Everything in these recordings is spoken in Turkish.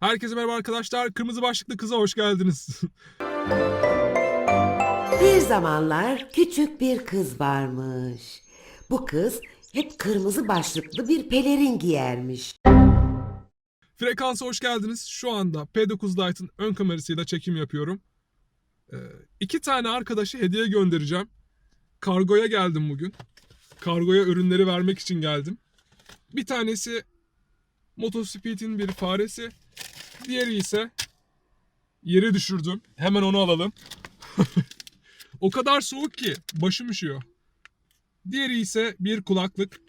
Herkese merhaba arkadaşlar. Kırmızı başlıklı kıza hoş geldiniz. Bir zamanlar küçük bir kız varmış. Bu kız hep kırmızı başlıklı bir pelerin giyermiş. Frekansa hoş geldiniz. Şu anda P9 Lite'ın ön kamerasıyla çekim yapıyorum. Ee, iki tane arkadaşı hediye göndereceğim. Kargoya geldim bugün. Kargoya ürünleri vermek için geldim. Bir tanesi Motospeed'in bir faresi. Diğeri ise yere düşürdüm. Hemen onu alalım. o kadar soğuk ki başım üşüyor. Diğeri ise bir kulaklık.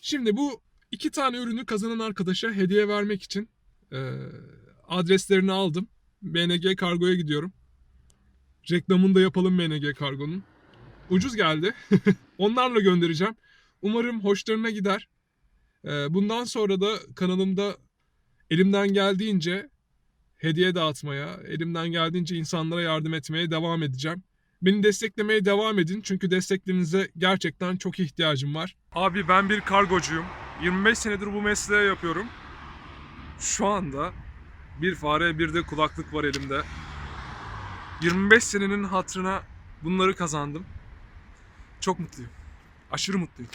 Şimdi bu iki tane ürünü kazanan arkadaşa hediye vermek için e, adreslerini aldım. BNG Kargo'ya gidiyorum. Reklamını da yapalım BNG Kargo'nun. Ucuz geldi. Onlarla göndereceğim. Umarım hoşlarına gider. E, bundan sonra da kanalımda elimden geldiğince hediye dağıtmaya, elimden geldiğince insanlara yardım etmeye devam edeceğim. Beni desteklemeye devam edin çünkü desteklerinize gerçekten çok ihtiyacım var. Abi ben bir kargocuyum. 25 senedir bu mesleği yapıyorum. Şu anda bir fare bir de kulaklık var elimde. 25 senenin hatırına bunları kazandım. Çok mutluyum. Aşırı mutluyum.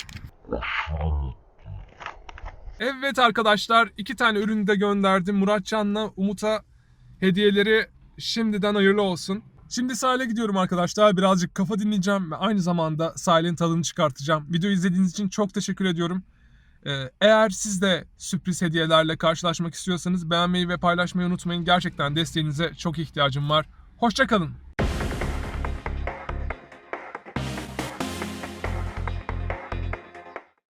Evet arkadaşlar iki tane ürünü de gönderdim. Muratcan'la Umut'a hediyeleri şimdiden hayırlı olsun. Şimdi sahile gidiyorum arkadaşlar. Birazcık kafa dinleyeceğim ve aynı zamanda sahilin tadını çıkartacağım. Videoyu izlediğiniz için çok teşekkür ediyorum. Ee, Eğer siz de sürpriz hediyelerle karşılaşmak istiyorsanız beğenmeyi ve paylaşmayı unutmayın. Gerçekten desteğinize çok ihtiyacım var. Hoşçakalın.